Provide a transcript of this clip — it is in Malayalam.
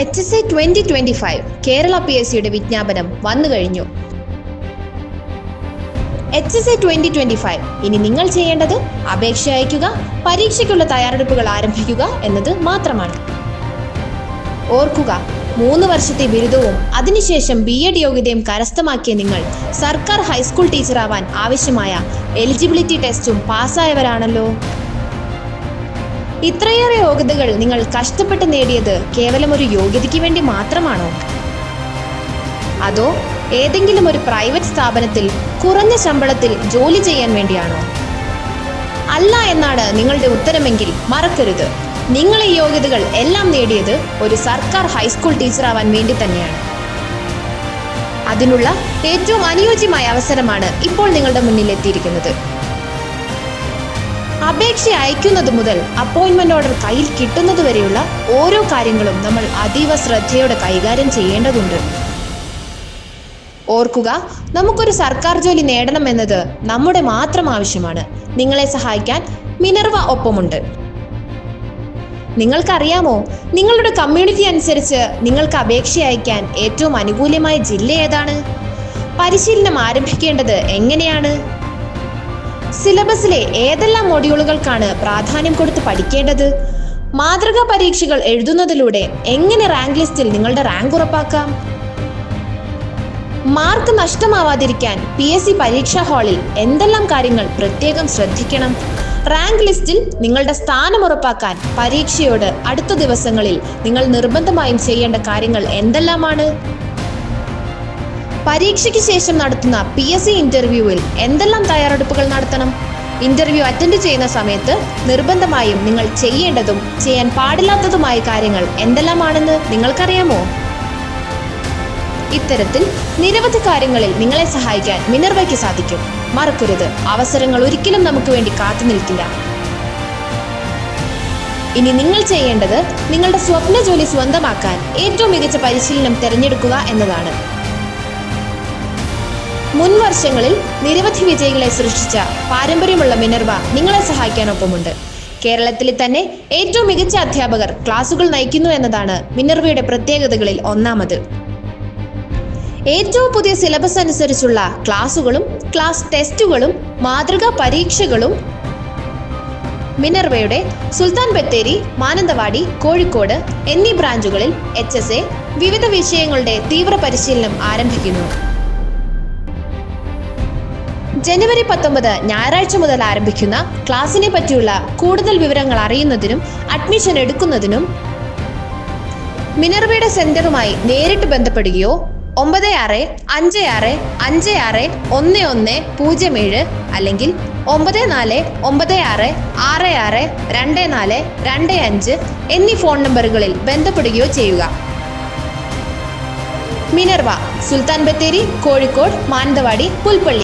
H S A twenty twenty five Kerala P S സിയുടെ വിജ്ഞാപനം വന്നു കഴിഞ്ഞു. H S A twenty twenty five ഇനി നിങ്ങൾ ചെയ്യേണ്ടത് അപേക്ഷ അയക്കുക പരീക്ഷയ്ക്കുള്ള തയ്യാറെടുപ്പുകൾ ആരംഭിക്കുക എന്നത് മാത്രമാണ്. ഓർക്കുക മൂന്ന് വർഷത്തെ ബിരുദവും അതിനുശേഷം ബി എഡ് യോഗ്യതയും കരസ്ഥമാക്കിയ നിങ്ങൾ സർക്കാർ ഹൈസ്കൂൾ ടീച്ചറാവാൻ ആവശ്യമായ എലിജിബിലിറ്റി ടെസ്റ്റും പാസ്സായവരാണല്ലോ. ഇത്രയേറെ യോഗ്യതകൾ നിങ്ങൾ കഷ്ടപ്പെട്ട് നേടിയത് കേവലം ഒരു യോഗ്യതയ്ക്ക് വേണ്ടി മാത്രമാണോ? അതോ ഏതെങ്കിലും ഒരു പ്രൈവറ്റ് സ്ഥാപനത്തിൽ കുറഞ്ഞ ശമ്പളത്തിൽ ജോലി ചെയ്യാൻ വേണ്ടിയാണോ? അല്ല എന്നാണ് നിങ്ങളുടെ ഉത്തരമെങ്കിൽ മറക്കരുത്. നിങ്ങൾ ഈ യോഗ്യതകൾ എല്ലാം നേടിയത് ഒരു സർക്കാർ ഹൈസ്കൂൾ ടീച്ചർ ആവാൻ വേണ്ടി തന്നെയാണ്. അതിനുള്ള ഏറ്റവും അനുയോജ്യമായ അവസരമാണ് ഇപ്പോൾ നിങ്ങളുടെ മുന്നിൽ എത്തിയിരിക്കുന്നത് അപേക്ഷ അയക്കുന്നത് മുതൽ അപ്പോയിന്റ്മെന്റ് ഓർഡർ കയ്യിൽ കിട്ടുന്നത് വരെയുള്ള ഓരോ കാര്യങ്ങളും നമ്മൾ അതീവ ശ്രദ്ധയോടെ കൈകാര്യം ചെയ്യേണ്ടതുണ്ട്. ഓർക്കുക നമുക്കൊരു സർക്കാർ ജോലി നേടണമെന്നത് നമ്മുടെ മാത്രം ആവശ്യമാണ്. നിങ്ങളെ സഹായിക്കാൻ മിനർവ ഒപ്പമുണ്ട്. നിങ്ങൾക്കറിയാമോ നിങ്ങളുടെ കമ്മ്യൂണിറ്റി അനുസരിച്ച് നിങ്ങൾക്ക് അപേക്ഷ അയക്കാൻ ഏറ്റവും അനുകൂലമായ ജില്ല ഏതാണ്? പരിശീലനം ആരംഭിക്കേണ്ടത് എങ്ങനെയാണ്? സിലബസിലെ ഏതെല്ലാം മൊഡ്യൂളുകൾക്കാണ് പ്രാധാന്യം കൊടുത്ത് പഠിക്കേണ്ടത്? മാതൃകാ പരീക്ഷകൾ എഴുതുന്നതിലൂടെ എങ്ങനെ റാങ്ക് ലിസ്റ്റിൽ നിങ്ങളുടെ റാങ്ക് ഉറപ്പാക്കാം? മാർക്ക് നഷ്ടമാവാതിരിക്കാൻ പി എസ് സി പരീക്ഷാ ഹാളിൽ എന്തെല്ലാം കാര്യങ്ങൾ പ്രത്യേകം ശ്രദ്ധിക്കണം? റാങ്ക് ലിസ്റ്റിൽ നിങ്ങളുടെ സ്ഥാനം ഉറപ്പാക്കാൻ പരീക്ഷയോട് അടുത്ത ദിവസങ്ങളിൽ നിങ്ങൾ നിർബന്ധമായും ചെയ്യേണ്ട കാര്യങ്ങൾ എന്തെല്ലാമാണ്? പരീക്ഷയ്ക്ക് ശേഷം നടത്തുന്ന പി എസ് സി ഇന്റർവ്യൂവിൽ എന്തെല്ലാം തയ്യാറെടുപ്പുകൾ നടത്തണം? ഇന്റർവ്യൂ അറ്റൻഡ് ചെയ്യുന്ന സമയത്ത് നിർബന്ധമായും നിങ്ങൾ ചെയ്യേണ്ടതും ചെയ്യാൻ പാടില്ലാത്തതുമായ കാര്യങ്ങൾ എന്തെല്ലാമാണെന്ന് നിങ്ങൾക്കറിയാമോ? ഇത്തരത്തിൽ നിരവധി കാര്യങ്ങളിൽ നിങ്ങളെ സഹായിക്കാൻ മിനർവയ്ക്ക് സാധിക്കും. മറക്കരുത്. അവസരങ്ങൾ ഒരിക്കലും നമുക്ക് വേണ്ടി കാത്തു നിൽക്കില്ല. ഇനി നിങ്ങൾ ചെയ്യേണ്ടത് നിങ്ങളുടെ സ്വപ്ന ജോലി സ്വന്തമാക്കാൻ ഏറ്റവും മികച്ച പരിശീലനം തിരഞ്ഞെടുക്കുക എന്നതാണ്. മുൻ വർഷങ്ങളിൽ നിരവധി വിജയികളെ സൃഷ്ടിച്ച പാരമ്പര്യമുള്ള മിനർവ നിങ്ങളെ സഹായിക്കാനൊപ്പമുണ്ട്. കേരളത്തിലെ തന്നെ ഏറ്റവും മികച്ച അധ്യാപകർ ക്ലാസുകൾ നയിക്കുന്നു എന്നതാണ് മിനർവയുടെ പ്രത്യേകതകളിൽ ഒന്നാമത്. ഏറ്റവും പുതിയ സിലബസ് അനുസരിച്ചുള്ള ക്ലാസുകളും ക്ലാസ് ടെസ്റ്റുകളും മാതൃകാ പരീക്ഷകളും മിനർവയുടെ സുൽത്താൻ ബത്തേരി മാനന്തവാടി കോഴിക്കോട് എന്നീ ബ്രാഞ്ചുകളിൽ എച്ച് വിവിധ വിഷയങ്ങളുടെ തീവ്ര പരിശീലനം ആരംഭിക്കുന്നു. ജനുവരി പത്തൊമ്പത് ഞായറാഴ്ച മുതൽ ആരംഭിക്കുന്ന ക്ലാസിനെ പറ്റിയുള്ള കൂടുതൽ വിവരങ്ങൾ അറിയുന്നതിനും അഡ്മിഷൻ എടുക്കുന്നതിനും മിനർവയുടെ സെന്ററുമായി നേരിട്ട് ബന്ധപ്പെടുകയോ ഒമ്പത് ആറ് അഞ്ച് ആറ് അഞ്ച് ആറ് ഒന്ന് ഒന്ന് പൂജ്യം ഏഴ് അല്ലെങ്കിൽ ഒമ്പത് നാല് ഒമ്പത് ആറ് ആറ് ആറ് രണ്ട് നാല് രണ്ട് അഞ്ച് എന്നീ ഫോൺ നമ്പറുകളിൽ ബന്ധപ്പെടുകയോ ചെയ്യുക. മിനർവ സുൽത്താൻ ബത്തേരി കോഴിക്കോട് മാനന്തവാടി പുൽപ്പള്ളി.